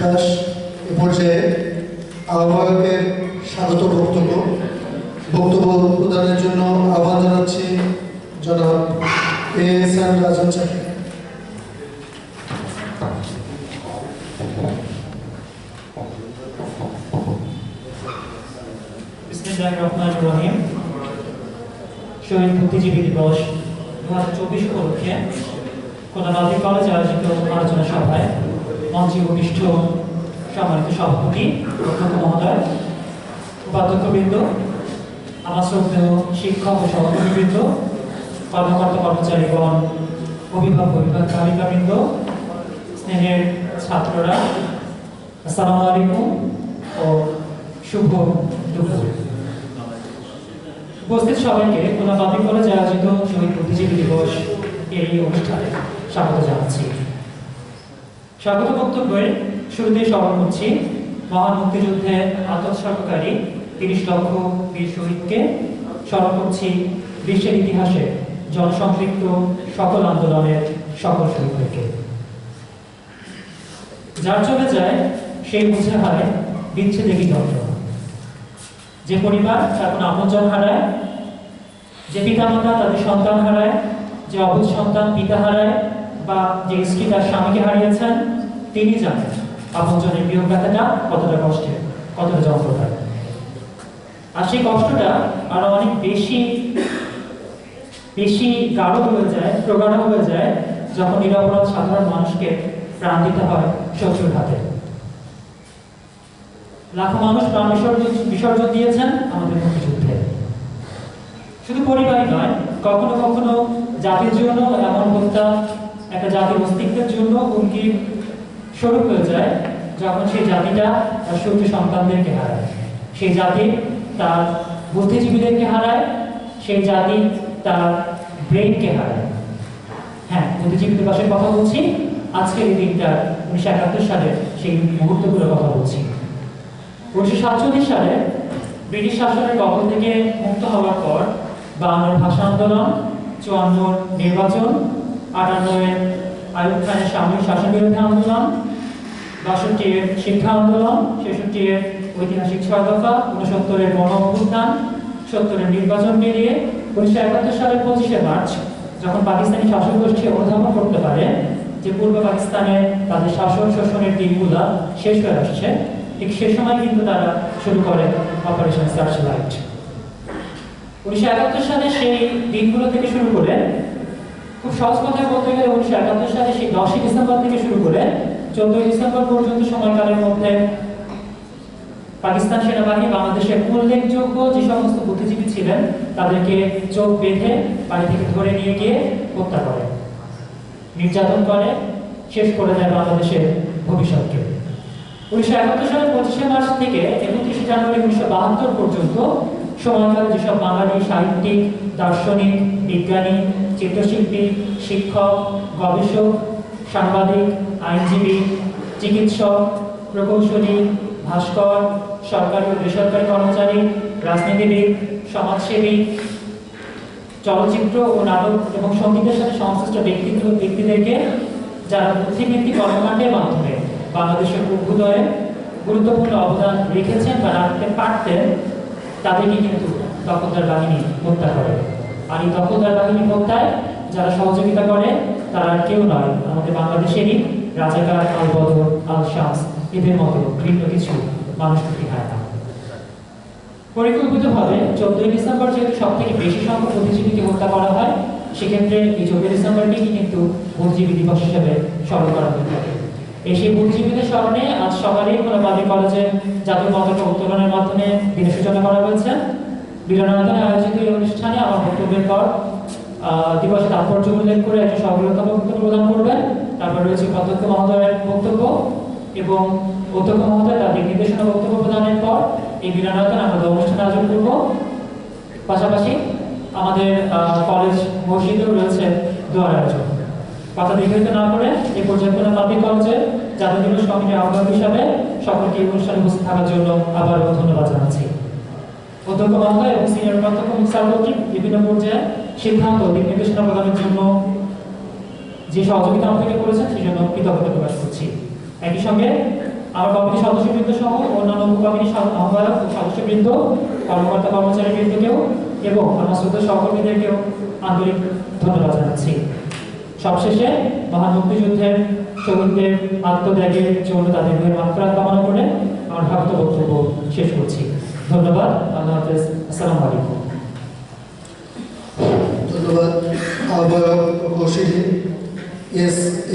দাস। এ পর্যায়ে স্বাগত বক্তব্য। বক্তব্য প্রদানের জন্য আহ্বান জানাচ্ছি জনাব এ এস এম দিবস হাজার চব্বিশ উপলক্ষে কোনাবাদী কলেজে আলোচনা সভায় মঞ্চে উপবিষ্ট সম্মানিত সভাপতি, অধ্যক্ষ মহোদয়, উপাধ্যক্ষবৃন্দ, আমার শ্রদ্ধেয় শিক্ষক ও সভাপতিবৃন্দ কর্মকর্তা কর্মচারীগণ, অভিভাবক অভিভাবকালিকাবৃন্দ স্নেহের ছাত্ররা, আসসালামু আলাইকুম ও শুভ দুপুর। উপস্থিত সবাইকে কোনাবাদী কলেজে আয়োজিত শহীদ বুদ্ধিজীবী দিবস এই অনুষ্ঠানে স্বাগত জানাচ্ছি। স্বাগত বক্তব্যের শুরুতেই স্মরণ করছি মহান মুক্তিযুদ্ধে আত্মোৎসর্গকারী তিরিশ লক্ষ বীর শহীদকে স্মরণ করছি বিশ্বের ইতিহাসে জনসম্পৃক্ত সকল আন্দোলনের সকল শহীদদেরকে। যার চলে যায় সেই বুঝে হয় বিচ্ছেদে কি যন্ত্রণা যে পরিবার কোনো আপনজন হারায়, যে পিতামাতা তাদের সন্তান হারায়, যে অবুধ সন্তান পিতা হারায় বা যে স্ত্রী তার স্বামীকে হারিয়েছেন? তিনি জানেন। আপনজনের বিয়োগ ব্যথাটা কতটা কষ্টের, কতটা যন্ত্রণার আর সেই কষ্টটা আরও অনেক বেশি বেশি গাঢ় হয়ে যায়, প্রগাঢ় হয়ে যায় যখন নিরপরাধ সাধারণ মানুষকে প্রাণ দিতে হয় শত্রুর হাতে। লাখো মানুষ প্রাণ বিসর্জন বিসর্জন দিয়েছেন আমাদের মুক্তিযুদ্ধে। শুধু পরিবারই নয়, কখনো কখনো জাতির জন্য এমন হত্যা একটা জাতির অস্তিত্বের জন্য হুমকির স্বরূপ হয়ে যায়, যখন সেই জাতিটা তার সূর্য সন্তানদেরকে হারায়। সেই জাতি তার বুদ্ধিজীবীদেরকে হারায়, সেই জাতি তার ব্রেনকে হারায়। হ্যাঁ বুদ্ধিজীবীদের পাশে কথা বলছি। আজকের এই দিনটা উনিশশো একাত্তর সালে সেই মুহূর্তগুলোর কথা বলছি। উনিশশো সাতচল্লিশ সালে ব্রিটিশ শাসনের কবল থেকে মুক্ত হওয়ার পর বাংলার ভাষা আন্দোলন, চুয়ান্ন নির্বাচন আটান্নয়ের আয়ুব খানের সামরিক শাসন বিরোধী আন্দোলন, বাষট্টির শিক্ষা আন্দোলন, ছেষট্টির ঐতিহাসিক ছয় দফা গণ অভ্যুত্থান সত্তরের নির্বাচন পেরিয়ে উনিশশো একাত্তর সালের পঁচিশে মার্চ, যখন পাকিস্তানি শাসক গোষ্ঠী অনুধাবন করতে পারে যে পূর্ব পাকিস্তানে তাদের শাসন শোষণের দিকগুলা শেষ হয়ে আসছে, ঠিক সে সময় কিন্তু তারা শুরু করে অপারেশন সার্চ লাইট উনিশশো একাত্তর সালে সেই দিনগুলো থেকে শুরু করে খুব সহজ কথায় বলতে গেলে উনিশশো একাত্তর সালে সেই দশই ডিসেম্বর থেকে শুরু করে চোদ্দই ডিসেম্বর পর্যন্ত সময়কালের মধ্যে পাকিস্তান সেনাবাহিনী, বাংলাদেশের উল্লেখযোগ্য যে সমস্ত বুদ্ধিজীবী ছিলেন, তাদেরকে চোখ বেঁধে বাড়ি থেকে ধরে নিয়ে গিয়ে হত্যা করে, নির্যাতন করে, শেষ করে দেয় বাংলাদেশের ভবিষ্যৎকে। উনিশশো একাত্তর সালের পঁচিশে মার্চ থেকে একত্রিশে জানুয়ারি উনিশশো বাহাত্তর পর্যন্ত সময়কালে যেসব বাঙালি সাহিত্যিক, দার্শনিক, বিজ্ঞানী, চিত্রশিল্পী, শিক্ষক, গবেষক, সাংবাদিক, আইনজীবী, চিকিৎসক, প্রকৌশলী, ভাস্কর, সরকারি ও বেসরকারি কর্মচারী, রাজনীতিবিদ, সমাজসেবী, চলচ্চিত্র ও নাটক এবং সঙ্গীতের সাথে সংশ্লিষ্ট ব্যক্তিত্ব ব্যক্তিদেরকে যারা বুদ্ধিবৃত্তিক কর্মকাণ্ডের মাধ্যমে বাংলাদেশের অভ্যুদয়ে গুরুত্বপূর্ণ অবদান রেখেছেন বা রাখতে পারতেন তাদেরকে কিন্তু দখলদার বাহিনী হত্যা করে। আর এই দখলদার বাহিনী হত্যায় যারা সহযোগিতা করে, তারা কেউ নয়, আমাদের বাংলাদেশেরই রাজাকার আল বদর আল শামস এদের মতো ভিন্ন কিছু মানুষ হয় না। পরিকল্পিতভাবে চোদ্দই ডিসেম্বর যেহেতু সব থেকে বেশি সংখ্যক বুদ্ধিজীবীকে হত্যা করা হয়, সেক্ষেত্রে এই চোদ্দই ডিসেম্বরটিকে কিন্তু বুদ্ধিজীবী দিবস হিসেবে স্মরণ করা হয়ে থাকে। এই সেই বুদ্ধিজীবীদের স্মরণে আজ সকালে কোলাবাদী কলেজে জাতীয় পতাকা উত্তোলনের মাধ্যমে দিনের সূচনা করা হয়েছে। মিলনায়তনে আয়োজিত এই অনুষ্ঠানে আমার বক্তব্যের পর দিবসের তাৎপর্য উল্লেখ করে একজন সফলতা বক্তব্য প্রদান করবেন। তারপর রয়েছে অধ্যক্ষ মহোদয়ের বক্তব্য এবং অধ্যক্ষ মহোদয় তার নির্দেশনা বক্তব্য প্রদানের পর এই মিলনায়তনে আমরা অনুষ্ঠান আয়োজন করব। পাশাপাশি আমাদের কলেজ মসজিদেও রয়েছে দোয়ার আয়োজন। কথা দীর্ঘায়িত না করে এই পর্যায়ে পাবলিক কলেজের জাতীয় কমিটির আহ্বায়ক হিসাবে সকলকে অনুষ্ঠানে উপস্থিত থাকার জন্য আবারও ধন্যবাদ জানাচ্ছি। অধ্যক্ষ মহোদয় এবং সিনিয়র প্রাধ্যক্ষ স্যার কর্তৃক বিভিন্ন পর্যায়ে সিদ্ধান্ত, দিক নির্দেশনা প্রদানের জন্য যে সহযোগিতা আমাদেরকে করেছেন, সেই জন্য কৃতজ্ঞতা প্রকাশ করছি। একই সঙ্গে আমার কমিটির সদস্যবৃন্দ সহ অন্যান্য উপকমিটির আহ্বায়ক সদস্যবৃন্দ, কর্মকর্তা কর্মচারীবৃন্দকেও এবং আমার শ্রদ্ধা সহকর্মীদেরকেও আন্তরিক ধন্যবাদ জানাচ্ছি। সবশেষে মহান মুক্তিযুদ্ধের শহীদদের আত্মত্যাগের জন্য তাদের মাত্রা কামনা করে আমার ভক্ত বক্তব্য শেষ করছি। ধন্যবাদ। আল্লাহ হাফেজ। আসসালাম আলাইকুম। ধন্যবাদ। আহ্বায়ক এস